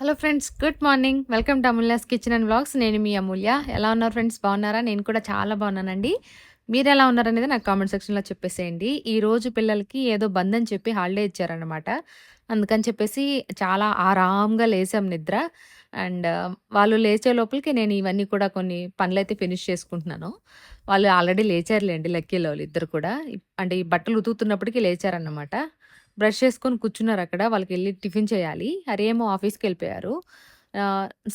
Hello friends good morning. Welcome to Amulya's kitchen and vlogs. నేను మీ అమూల్య. ఎలా ఉన్నారు ఫ్రెండ్స్? బాగున్నారా? నేను కూడా చాలా బాగున్నానండి. మీరు ఎలా ఉన్నారనేది నాకు కామెంట్ సెక్షన్లో చెప్పేసేయండి. ఈ రోజు పిల్లలకి ఏదో బంద్ అని చెప్పి హాలిడే ఇచ్చారనమాట అందుకని చెప్పేసి చాలా ఆరాంగా లేసాం నిద్ర. అండ్ వాళ్ళు లేచే లోపలికి నేను ఇవన్నీ కూడా కొన్ని పనులైతే ఫినిష్ చేసుకుంటున్నాను. వాళ్ళు ఆల్రెడీ లేచారులేండి లక్కీలో ఇద్దరు కూడా. అంటే ఈ బట్టలు ఉతుకుతున్నప్పటికీ లేచారన్నమాట. బ్రష్ చేసుకొని కూర్చున్నారు అక్కడ. వాళ్ళకి వెళ్ళి టిఫిన్ చేయాలి. అరేమో ఆఫీస్కి వెళ్ళిపోయారు.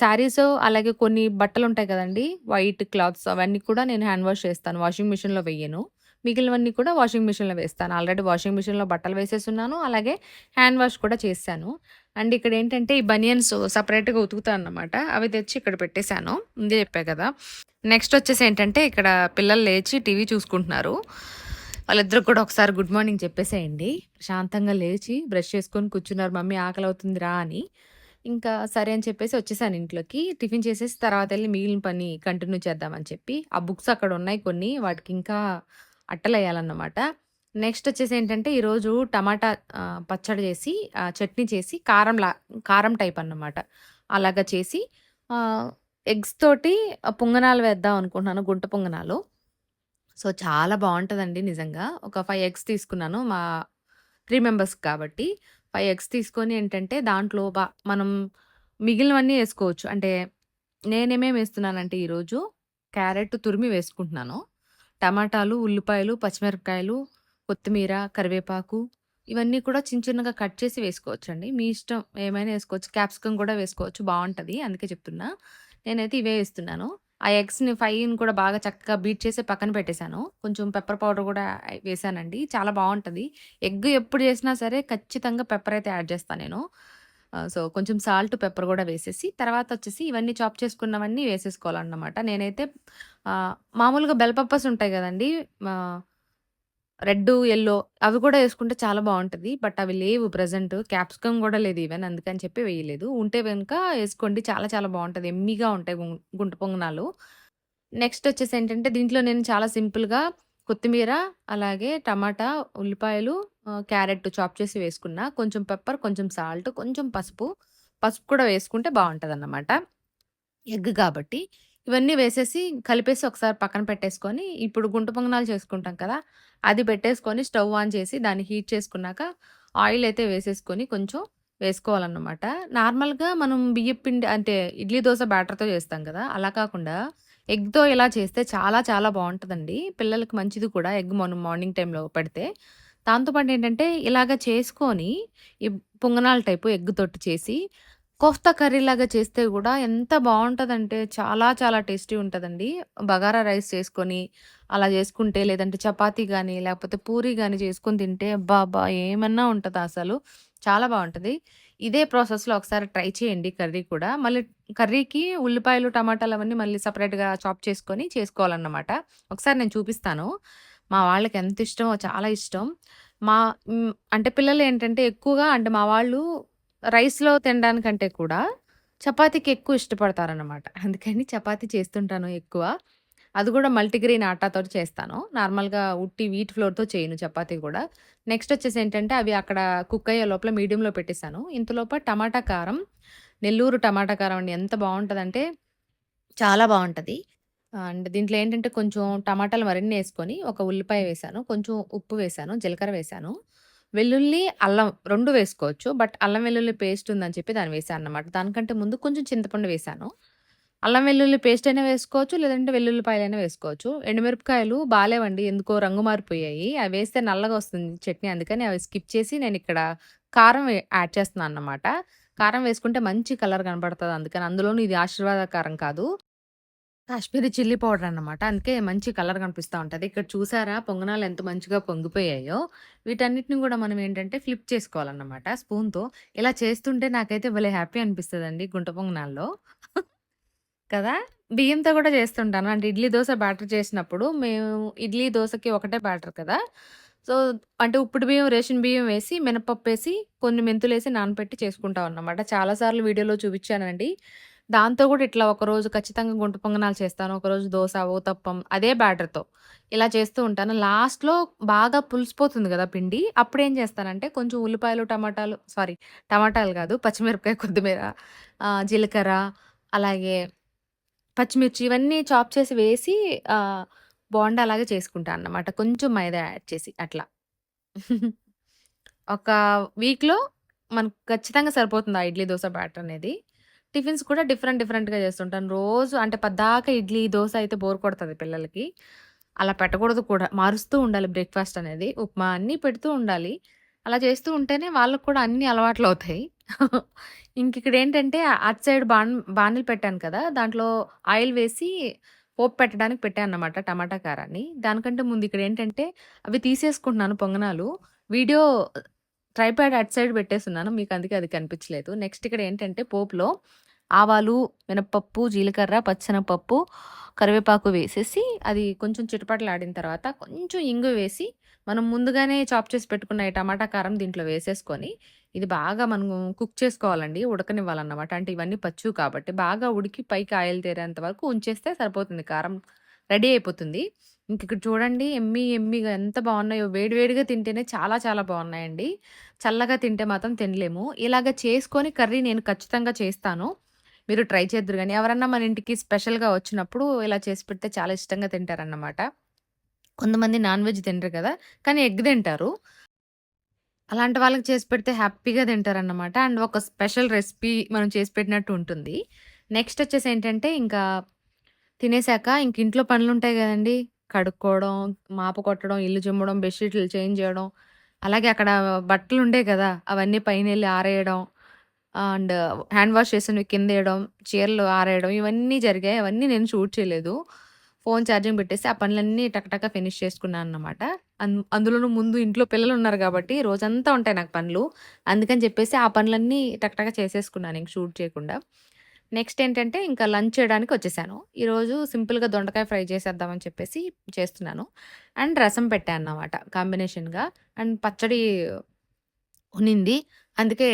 శారీస్ అలాగే కొన్ని బట్టలు ఉంటాయి కదండి వైట్ క్లాత్స్ అవన్నీ కూడా నేను హ్యాండ్ వాష్ చేస్తాను. వాషింగ్ మిషన్లో వెయ్యను మిగిలినవన్నీ కూడా వాషింగ్ మిషన్లో వేస్తాను. ఆల్రెడీ వాషింగ్ మిషన్లో బట్టలు వేసేస్తున్నాను అలాగే హ్యాండ్ వాష్ కూడా చేశాను. అండ్ ఇక్కడ ఏంటంటే ఈ బనియన్స్ సపరేట్గా ఉతుకుతాను అన్నమాట అవి తెచ్చి ఇక్కడ పెట్టేశాను. ముందే చెప్పా కదా. నెక్స్ట్ వచ్చేసి ఏంటంటే ఇక్కడ పిల్లలు లేచి టీవీ చూసుకుంటున్నారు. వాళ్ళిద్దరు కూడా ఒకసారి గుడ్ మార్నింగ్ చెప్పేసేయండి. ప్రశాంతంగా లేచి బ్రష్ చేసుకొని కూర్చున్నారు. మమ్మీ ఆకలి అవుతుందిరా అని. ఇంకా సరే అని చెప్పేసి వచ్చేసాను ఇంట్లోకి. టిఫిన్ చేసేసి తర్వాత వెళ్ళి మిగిలిన పని కంటిన్యూ చేద్దామని చెప్పి ఆ బుక్స్ అక్కడ ఉన్నాయి కొన్ని వాటికి ఇంకా అట్టలు వేయాలన్నమాట నెక్స్ట్ వచ్చేసి ఏంటంటే ఈరోజు టమాటా పచ్చడి చేసి చట్నీ చేసి కారం లా కారం టైప్ అన్నమాట. అలాగా చేసి ఎగ్స్ తోటి పొంగనాలు వేద్దాం అనుకుంటున్నాను గుంట పొంగనాలు. సో చాలా బాగుంటుందండి నిజంగా. ఒక ఫైవ్ ఎగ్స్ తీసుకున్నాను మా త్రీ మెంబర్స్ కాబట్టి. ఫైవ్ ఎగ్స్ తీసుకొని ఏంటంటే దాంట్లో బా మనం మిగిలినవన్నీ వేసుకోవచ్చు. అంటే నేనేమేమి వేస్తున్నానంటే ఈరోజు క్యారెట్ తురిమి వేసుకుంటున్నాను. టమాటాలు ఉల్లిపాయలు పచ్చిమిరపకాయలు కొత్తిమీర కరివేపాకు ఇవన్నీ కూడా చిన్న చిన్నగా కట్ చేసి వేసుకోవచ్చండి. మీ ఇష్టం ఏమైనా వేసుకోవచ్చు. క్యాప్సికమ్ కూడా వేసుకోవచ్చు. బాగుంటుంది అందుకే చెప్తున్నా. నేనైతే ఇవే వేస్తున్నాను. ఆ ఎగ్స్ని ఫైవ్ని కూడా బాగా చక్కగా బీట్ చేసి పక్కన పెట్టేశాను. కొంచెం పెప్పర్ పౌడర్ కూడా వేసానండి. చాలా బాగుంటుంది ఎగ్ ఎప్పుడు చేసినా సరే ఖచ్చితంగా పెప్పర్ అయితే యాడ్ చేస్తాను నేను. సో కొంచెం సాల్ట్ పెప్పర్ కూడా వేసేసి తర్వాత వచ్చేసి ఇవన్నీ చాప్ చేసుకున్నవన్నీ వేసేసుకోవాలన్నమాట. నేనైతే మామూలుగా బెల్ పప్పర్స్ ఉంటాయి కదండి రెడ్ ఎల్లో అవి కూడా వేసుకుంటే చాలా బాగుంటుంది. బట్ అవి లేవు ప్రజెంట్. క్యాప్సికమ్ కూడా లేదు ఈవెన్. అందుకని చెప్పి వేయలేదు. ఉంటే వెనుక వేసుకోండి. చాలా చాలా బాగుంటుంది. ఎమ్మిగా ఉంటాయి గుం- గుంట పొంగనాలు. నెక్స్ట్ వచ్చేసి ఏంటంటే దీంట్లో నేను చాలా సింపుల్గా కొత్తిమీర అలాగే టమాటా ఉల్లిపాయలు క్యారెట్ చాప్ చేసి వేసుకున్నా. కొంచెం పెప్పర్ కొంచెం సాల్ట్ కొంచెం పసుపు. పసుపు కూడా వేసుకుంటే బాగుంటుంది అన్నమాట ఎగ్ కాబట్టి. ఇవన్నీ వేసేసి కలిపేసి ఒకసారి పక్కన పెట్టేసుకొని ఇప్పుడు గుంట పొంగనాలు చేసుకుంటాం కదా అది పెట్టేసుకొని స్టవ్ ఆన్ చేసి దాన్ని హీట్ చేసుకున్నాక ఆయిల్ అయితే వేసేసుకొని కొంచెం వేసుకోవాలన్నమాట. నార్మల్గా మనం బియ్యం పిండి అంటే ఇడ్లీ దోశ బ్యాటర్తో చేస్తాం కదా అలా కాకుండా ఎగ్తో ఇలా చేస్తే చాలా చాలా బాగుంటుందండి. పిల్లలకి మంచిది కూడా ఎగ్ మనం మార్నింగ్ టైంలో పెడితే. దాంతోపాటు ఏంటంటే ఇలాగ చేసుకొని ఈ పొంగనాల టైపు ఎగ్ తొట్టు చేసి కోఫ్తా కర్రీ లాగా చేస్తే కూడా ఎంత బాగుంటుందంటే చాలా చాలా టేస్టీ ఉంటుందండి. బగారా రైస్ చేసుకొని అలా చేసుకుంటే లేదంటే చపాతీ కానీ లేకపోతే పూరి కానీ చేసుకొని తింటే అబ్బా ఏమన్నా ఉంటుందా అసలు. చాలా బాగుంటుంది. ఇదే ప్రాసెస్లో ఒకసారి ట్రై చేయండి కర్రీ కూడా. మళ్ళీ కర్రీకి ఉల్లిపాయలు టమాటాలు అవన్నీ మళ్ళీ సపరేట్గా చాప్ చేసుకొని చేసుకోవాలన్నమాట. ఒకసారి నేను చూపిస్తాను. మా వాళ్ళకి ఎంత ఇష్టమో చాలా ఇష్టం. మా అంటే పిల్లలు ఏంటంటే ఎక్కువగా అంటే మా వాళ్ళు రైస్లో తినడానికంటే కూడా చపాతీకి ఎక్కువ ఇష్టపడతారనమాట అందుకని చపాతీ చేస్తుంటాను ఎక్కువ. అది కూడా మల్టీగ్రెయిన్ ఆటాతో చేస్తాను. నార్మల్గా ఉట్టి వీట్ ఫ్లోర్తో చేయను చపాతీ కూడా. నెక్స్ట్ వచ్చేసి ఏంటంటే అవి అక్కడ కుక్ అయ్యే లోపల మీడియంలో పెట్టేశాను. ఇంతలోప టమాటా కారం నెల్లూరు టమాటా కారం అండి. ఎంత బాగుంటుందంటే చాలా బాగుంటుంది. అండ్ దీంట్లో ఏంటంటే కొంచెం టమాటాలు మరిన్ని వేసుకొని ఒక ఉల్లిపాయ వేసాను కొంచెం ఉప్పు వేసాను జీలకర్ర వేసాను వెల్లుల్లి అల్లం రెండు వేసుకోవచ్చు. బట్ అల్లం వెల్లుల్లి పేస్ట్ ఉందని చెప్పి దాన్ని వేసాను అన్నమాట దానికంటే ముందు కొంచెం చింతపండు వేసాను. అల్లం వెల్లుల్లి పేస్ట్ అయినా వేసుకోవచ్చు లేదంటే వెల్లుల్లిపాయలైనా వేసుకోవచ్చు. ఎండుమిరపకాయలు బాగాలేవండి ఎందుకో రంగు మారిపోయాయి. అవి వేస్తే నల్లగా వస్తుంది చట్నీ అందుకని అవి స్కిప్ చేసి నేను ఇక్కడ కారం యాడ్ చేస్తున్నాను అన్నమాట కారం వేసుకుంటే మంచి కలర్ కనబడుతుంది అందుకని అందులోనూ ఇది ఆశీర్వాద కారం కాదు. కాశ్మీరీ చిల్లీ పౌడర్ అన్నమాట. అందుకే మంచి కలర్ కనిపిస్తూ ఉంటుంది. ఇక్కడ చూసారా? పొంగనాలు ఎంత మంచిగా పొంగిపోయాయో. వీటన్నిటిని కూడా మనం ఏంటంటే ఫ్లిప్ చేసుకోవాలన్నమాట స్పూన్తో. ఇలా చేస్తుంటే నాకైతే భలే హ్యాపీ అనిపిస్తుందండి గుంట పొంగనాల్లో. కదా? బియ్యంతో కూడా చేస్తుంటాను. అంటే ఇడ్లీ దోశ బ్యాటర్ చేసినప్పుడు మేము ఇడ్లీ దోశకి ఒకటే బ్యాటర్ కదా. సో అంటే ఉప్పుడు బియ్యం రేషన్ బియ్యం వేసి మినపప్పు వేసి కొన్ని మెంతులు వేసి నానపెట్టి చేసుకుంటాం అన్నమాట చాలాసార్లు వీడియోలో చూపించానండి. దాంతో కూడా ఇట్లా ఒకరోజు ఖచ్చితంగా గుంట పొంగనాలు చేస్తాను. ఒకరోజు దోశ ఊతప్పం అదే బ్యాటర్‌తో ఇలా చేస్తూ ఉంటాను. లాస్ట్‌లో బాగా పులిసిపోతుంది కదా పిండి. అప్పుడు ఏం చేస్తానంటే కొంచెం ఉల్లిపాయలు, టమాటాలు సారీ టమాటాలు కాదు పచ్చిమిరపకాయ, కొత్తిమీర, జీలకర్ర అలాగే పచ్చిమిర్చి ఇవన్నీ చాప్ చేసి వేసి బోండా అలాగే చేసుకుంటాను అన్నమాట. కొంచెం మైదా యాడ్ చేసి అట్లా. ఒక వీక్‌లో మనకు ఖచ్చితంగా సరిపోతుంది ఆ ఇడ్లీ, దోశ బ్యాటర్ అనేది. టిఫిన్స్ కూడా డిఫరెంట్ డిఫరెంట్‌గా చేస్తుంటాను. రోజు అంటే పద్దాక ఇడ్లీ, దోశ అయితే బోర్ కొడుతుంది పిల్లలకి. అలా పెట్టకూడదు కూడా. మారుస్తూ ఉండాలి బ్రేక్‌ఫాస్ట్ అనేది. ఉప్మా అన్నీ పెడుతూ ఉండాలి. అలా చేస్తూ ఉంటేనే వాళ్ళకు కూడా అన్నీ ఇక్కడ ఇంకిక్కడేంటంటే అటు సైడ్ బాన్ బాణీలు పెట్టాను కదా! దాంట్లో ఆయిల్ వేసి పోపు పెట్టడానికి పెట్టాను అనమాట టమాటా కారాన్ని. దానికంటే ముందు ఇక్కడ ఏంటంటే అవి తీసేసుకుంటున్నాను పొంగనాలు. వీడియో ట్రైపాడ్ అట్ సైడ్ పెట్టేస్తున్నాను మీకు అందుకే అది కనిపించలేదు. నెక్స్ట్ ఇక్కడ ఏంటంటే పోపులో ఆవాలు, మినపప్పు, జీలకర్ర, పచ్చనపప్పు కరివేపాకు వేసేసి అది కొంచెం చిటపటలాడిన తర్వాత కొంచెం ఇంగు వేసి మనం ముందుగానే చాప్ చేసి పెట్టుకున్న ఈ టమాటా కారం దీంట్లో వేసేసుకొని ఇది బాగా మనం కుక్ చేసుకోవాలండి. ఉడకనివ్వాలన్నమాట. అంటే ఇవన్నీ పచ్చు కాబట్టి బాగా ఉడికి పైకి ఆయిల్ తేరేంత వరకు ఉంచేస్తే సరిపోతుంది. కారం రెడీ అయిపోతుంది. ఇంకిక్కడ చూడండి ఎమ్మి ఎమ్మిగా ఎంత బాగున్నాయో. వేడివేడిగా తింటేనే చాలా చాలా బాగున్నాయండి. చల్లగా తింటే మాత్రం తినలేము. ఇలాగ చేసుకొని కర్రీ నేను ఖచ్చితంగా చేస్తాను. మీరు ట్రై చేద్దరు కానీ ఎవరన్నా మన ఇంటికి స్పెషల్‌గా వచ్చినప్పుడు ఇలా చేసి పెడితే చాలా ఇష్టంగా తింటారన్నమాట. కొంతమంది నాన్ వెజ్ తినరు కదా! కానీ ఎగ్ తింటారు. అలాంటి వాళ్ళకి చేసి పెడితే హ్యాపీగా తింటారన్నమాట. అండ్ ఒక స్పెషల్ రెసిపీ మనం చేసి పెట్టినట్టు ఉంటుంది. నెక్స్ట్ వచ్చేసి ఏంటంటే ఇంకా తినేసాక ఇంక ఇంట్లో పనులు ఉంటాయి కదండీ కడుక్కోవడం, మాపు కొట్టడం, ఇల్లు చిమ్మడం, బెడ్‌షీట్లు చేంజ్ చేయడం, అలాగే అక్కడ బట్టలుండేయి కదా! అవన్నీ పైన వెళ్ళి ఆరేయడం అండ్ హ్యాండ్ వాష్ చేసినవి కిందేయడం, చీరలు ఆరేయడం ఇవన్నీ జరిగాయి. అవన్నీ నేను షూట్ చేయలేదు. ఫోన్ ఛార్జింగ్ పెట్టేసి ఆ పనులన్నీ టకటక ఫినిష్ చేసుకున్నానన్నమాట. అన్ అందులోనూ ముందు ఇంట్లో పిల్లలు ఉన్నారు కాబట్టి రోజంతా ఉంటాయి నాకు పనులు. అందుకని చెప్పేసి ఆ పనులన్నీ టకటక చేసేసుకున్నాను ఇంక షూట్ చేయకుండా. నెక్స్ట్ ఏంటంటే ఇంకా లంచ్ చేయడానికి వచ్చేసాను. ఈరోజు సింపుల్‌గా దొండకాయ ఫ్రై చేసేద్దామని చెప్పేసి చేస్తున్నాను. అండ్ రసం పెట్టాను అన్నమాట కాంబినేషన్‌గా. అండ్ పచ్చడి ఉన్నింది. అందుకే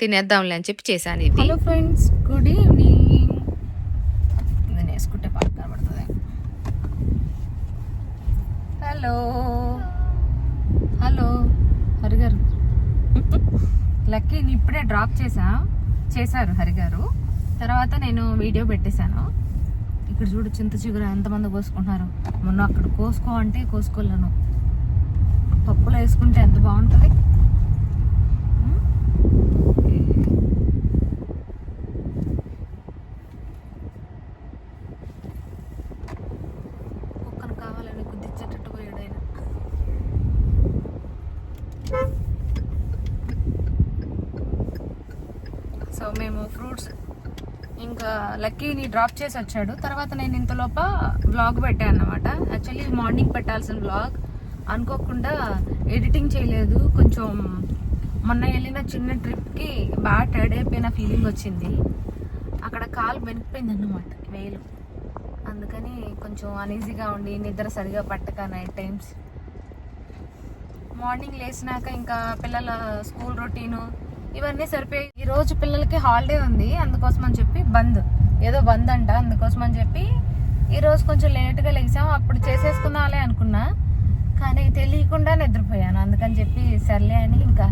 తినేద్దాంలే అని చెప్పి చేశాను ఇది. Hello friends good evening. ఇది బాగా కనబడుతుంది హలో. హలో. హరిగారు. లక్కీని ఇప్పుడే డ్రాప్ చేసా. చేశారు హరిగారు. తర్వాత నేను వీడియో పెట్టేశాను. ఇక్కడ చూడు చింత చిగురు ఎంతమంది కోసుకుంటున్నారు. మొన్న అక్కడ కోసుకో అంటే కోసుకోలేను. పప్పులో వేసుకుంటే ఎంత బాగుంటుంది హ్మ్. కుక్కను కావాలని గుద్దిచ్చేటట్టు పోయాడాయన. సో మేము ఫ్రూట్స్ ఇంకా లక్కీని డ్రాప్ చేసి వచ్చాడు. తర్వాత నేను ఇంతలోప వ్లాగ్ పెట్టాను అన్నమాట. యాక్చువల్లీ మార్నింగ్ పెట్టాల్సిన వ్లాగ్ అనుకోకుండా ఎడిటింగ్ చేయలేదు. కొంచెం మొన్న వెళ్ళిన చిన్న ట్రిప్‌కి బాగా టైర్డ్ అయిపోయిన ఫీలింగ్ వచ్చింది. అక్కడ కాలు బెనికిపోయిందన్నమాట వేలు. అందుకని కొంచెం అనీజీగా ఉండి నిద్ర సరిగా పట్టక నైట్ టైమ్స్. మార్నింగ్ లేచినాక ఇంకా పిల్లల స్కూల్ రొటీను ఇవన్నీ సరిపోయాయి. ఈరోజు పిల్లలకి హాలిడే ఉంది. అందుకోసం అని చెప్పి బంద్. ఏదో బంద్ అంట. అందుకోసం అని చెప్పి ఈరోజు కొంచెం లేట్‌గా లేచాం అప్పుడు చేసేసుకుందాంలే అనుకున్నా. కానీ తెలియకుండా నిద్రపోయాను. అందుకని చెప్పి సర్లే అని ఇంకా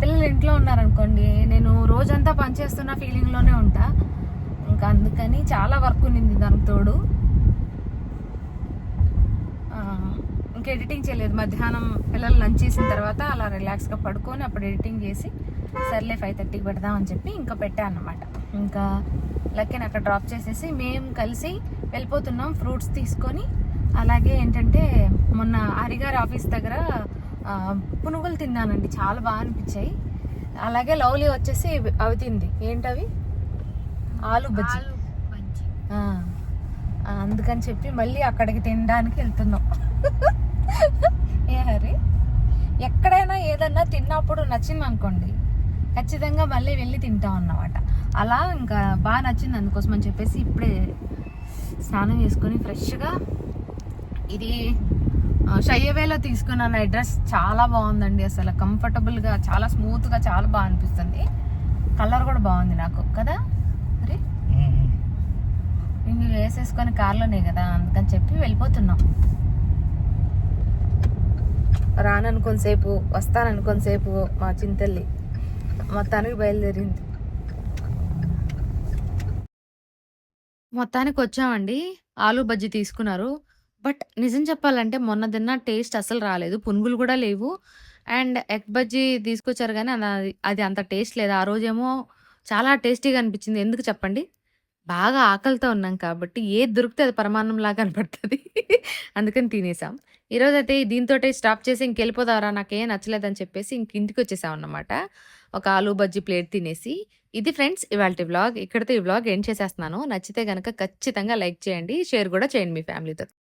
పిల్లలు ఇంట్లో ఉన్నారనుకోండి నేను రోజంతా పనిచేస్తున్న ఫీలింగ్‌లోనే ఉంటా. ఇంకా అందుకని చాలా వర్క్ ఉన్నింది దానికి తోడు. ఆ! ఇంక ఎడిటింగ్ చేయలేదు. మధ్యాహ్నం పిల్లలు లంచ్ చేసిన తర్వాత అలా రిలాక్స్‌గా పడుకొని అప్పుడు ఎడిటింగ్ చేసి సర్లే 5:30కి పెడదాం అని చెప్పి ఇంకా పెట్టా అన్నమాట. ఇంకా లక్కీని అక్కడ డ్రాప్ చేసేసి మేము కలిసి వెళ్ళిపోతున్నాం ఫ్రూట్స్ తీసుకొని. అలాగే ఏంటంటే మొన్న హరిగారి ఆఫీస్ దగ్గర పునుగులు తిన్నానండి. చాలా బాగా అనిపించాయి. అలాగే లవ్లీ వచ్చేసి అవి తింది. ఏంటవి? ఆలు బజ్జీ. అందుకని చెప్పి మళ్ళీ అక్కడికి తినడానికి వెళ్తున్నాం. ఏ హరి? ఎక్కడైనా ఏదన్నా తిన్నప్పుడు నచ్చిందనుకోండి ఖచ్చితంగా మళ్ళీ వెళ్ళి తింటాం అన్నమాట. అలా ఇంకా బాగా నచ్చింది అందుకోసం అని చెప్పేసి ఇప్పుడే స్నానం చేసుకొని ఫ్రెష్‌గా ఇది షయ్యవేలో తీసుకున్నాను ఈ డ్రెస్ చాలా బాగుందండి. అసలు కంఫర్టబుల్‌గా చాలా స్మూత్‌గా చాలా బా అనిపిస్తుంది. కలర్ కూడా బాగుంది నాకు కదా! హరి? హ్మ్. హ్మ్. వేసేసుకొని కార్లోనే కదా అందుకని చెప్పి వెళ్ళిపోతున్నాం రాననుకొనిసేపు వస్తాననుకొనిసేపు మా చింతల్లి మొత్తానికి బయలుదేరింది. మొత్తానికి వచ్చామండి ఆలు బజ్జీ తీసుకున్నారు. బట్ నిజం చెప్పాలంటే మొన్న తిన్న టేస్ట్ అసలు రాలేదు. పునుగులు కూడా లేవు. అండ్ ఎగ్ బజ్జీ తీసుకొచ్చారు కానీ అది అది అంత టేస్ట్ లేదు. ఆ రోజేమో చాలా టేస్టీగా అనిపించింది. ఎందుకు చెప్పండి? బాగా ఆకలితో ఉన్నాం కాబట్టి ఏది దొరికితే అది పరమాన్నంలాగా కనపడుతుంది అందుకని తినేసాం. ఈరోజు అయితే దీంతో స్టాప్ చేసి ఇంకెళ్ళిపోదారా నాకేం నచ్చలేదని చెప్పేసి ఇంక ఇంటికి వచ్చేసాం అన్నమాట ఒక ఆలు బజ్జీ ప్లేట్ తినేసి ఇది ఫ్రెండ్స్ ఇవాళ వ్లాగ్ ఇక్కడితో ఈ వ్లాగ్ ఎండ్ చేసేస్తున్నాను. నచ్చితే కనుక ఖచ్చితంగా లైక్ చేయండి షేర్ కూడా చేయండి మీ ఫ్యామిలీతో.